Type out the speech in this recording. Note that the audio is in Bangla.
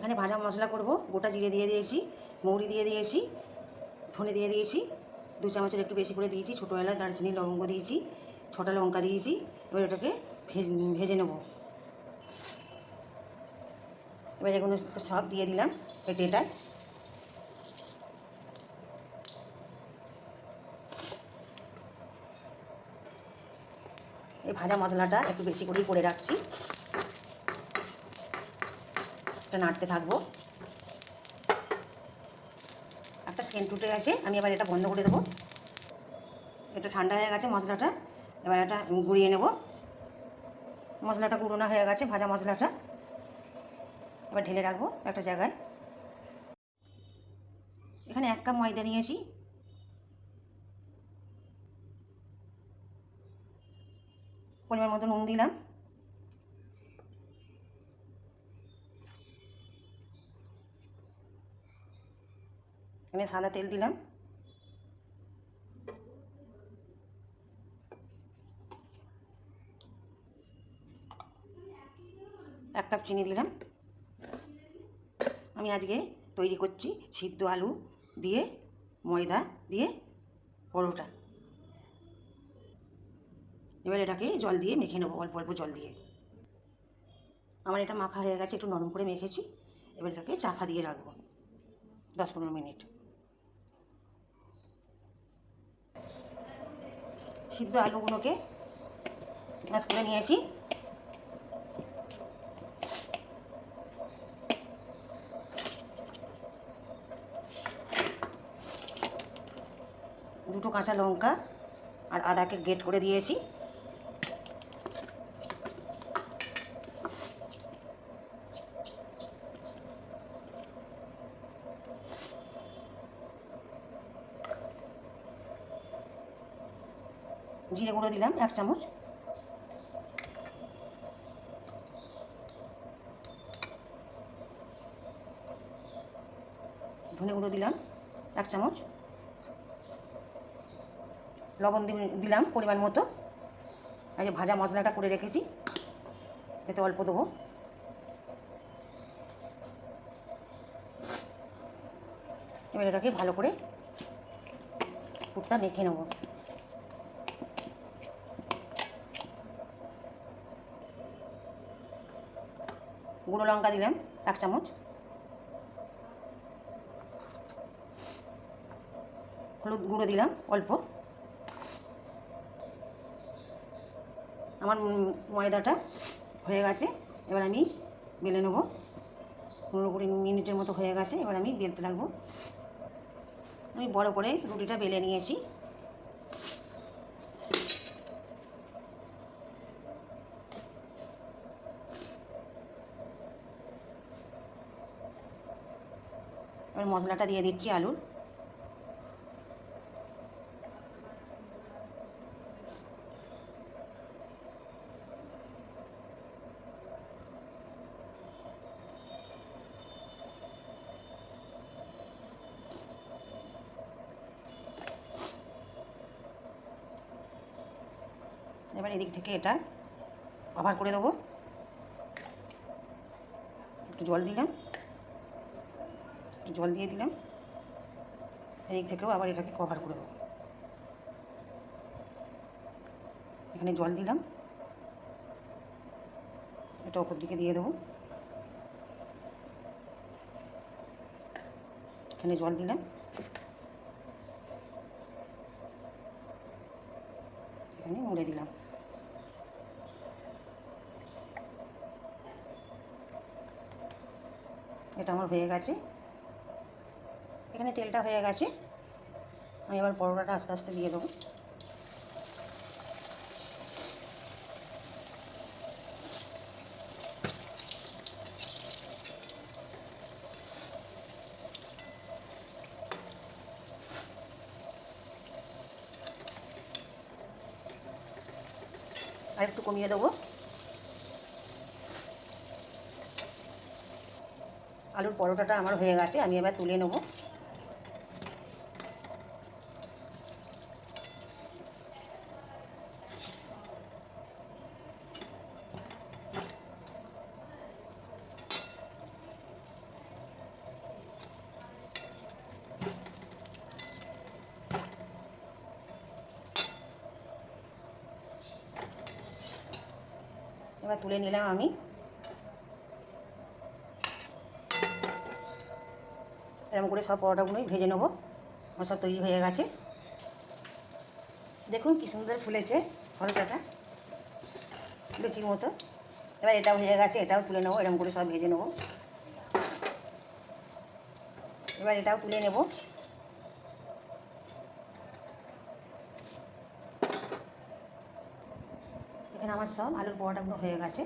এখানে ভাজা মশলা করব। গোটা জিরে দিয়ে দিয়েছি, মৌরি দিয়ে দিয়েছি, ধনে দিয়ে দিয়েছি, দু চামচের একটু বেশি করে দিয়েছি, ছোটো এলাচ, দারচিনি, লবঙ্গ দিয়েছি, ছটা লঙ্কা দিয়েছি, এবার এটাকে ভেজে নেব। এবার এগুলো সব দিয়ে দিলাম পেটে এটা এই ভাজা মশলাটা একটু বেশি করেই করে রাখছি। এটা নাড়তে থাকব। একটা সেন্ট উঠে গেছে, আমি এবার এটা বন্ধ করে দেবো। এটা ঠান্ডা হয়ে গেছে মশলাটা, এবার এটা গুঁড়িয়ে নেব। মশলাটা গুঁড়োনো হয়ে গেছে, ভাজা মশলাটা। এবার ঢেলে রাখব একটা জায়গায়। এখানে এক কাপ ময়দা নিয়েছি। পরিমাণ মতো নুন দিলাম। এখানে সাদা তেল দিলাম। এক কাপ চিনি দিলাম। আমি আজকে তৈরি করছি সিদ্ধ আলু দিয়ে, ময়দা দিয়ে পরোটা। এবার এটাকে জল দিয়ে মেখে নেব, অল্প অল্প জল দিয়ে। আমার এটা মাখা হয়ে গেছে, একটু নরম করে মেখেছি। এবার এটাকে চাপা দিয়ে রাখব দশ পনেরো মিনিট। সিদ্ধ আলুগুলোকে ম্যাশ করে নিয়েছি দুটো কাঁচা লঙ্কা আর আদাকে গেট করে দিয়েছি। জিরে গুঁড়ো দিলাম, এক চামচ। ধনে গুঁড়ো দিলাম, এক চামচ। লবণ দিলাম পরিমাণ মতো। এই যে ভাজা মশলাটা করে রেখেছি, এতে অল্প দেবো। এবার এটাকে ভালো করে পুরটা মেখে নেব। গুঁড়ো লঙ্কা দিলাম, এক চামচ। হলুদ গুঁড়ো দিলাম, অল্প। আমার ময়দাটা হয়ে গেছে, এবার আমি বেলে নেব। পনেরো কুড়ি মিনিটের মতো হয়ে গেছে, এবার আমি বেলতে লাগবো। আমি বড় করে রুটিটা বেলে নিয়েছি। এবার মশলাটা দিয়ে দিচ্ছি আলুর। এবার এদিক থেকে এটা কভার করে দেবো। একটু জল দিলাম। একটু জল দিয়ে দিলাম। এদিক থেকেও আবার এটাকে কভার করে দেবো। এখানে জল দিলাম। এটা ওপর দিকে দিয়ে দেবো। এখানে জল দিলাম। এখানে মুড়ে দিলাম। এটা আমার হয়ে গেছে। এখানে তেলটা হয়ে গেছে। আমি এবার পরোটাটা আস্তে আস্তে দিয়ে দেবো। আর একটু কমিয়ে দেবো। আলুর পরোটাটা আমার হয়ে গেছে, আমি এবার তুলে নেব। এবার তুলে নিলাম আমি। এরকম করে সব পরোটাগুলোই ভেজে নেব। আমার সব তৈরি হয়ে গেছে। দেখুন কী সুন্দর ফুলেছে পরোটাটা। লুচির মতো। এবার এটাও হয়ে গেছে, এটাও তুলে নেব এরকম করে সব ভেজে নেব। এবার এটাও তুলে নেব। এখানে আমার সব আলুর পরোটাগুলো হয়ে গেছে।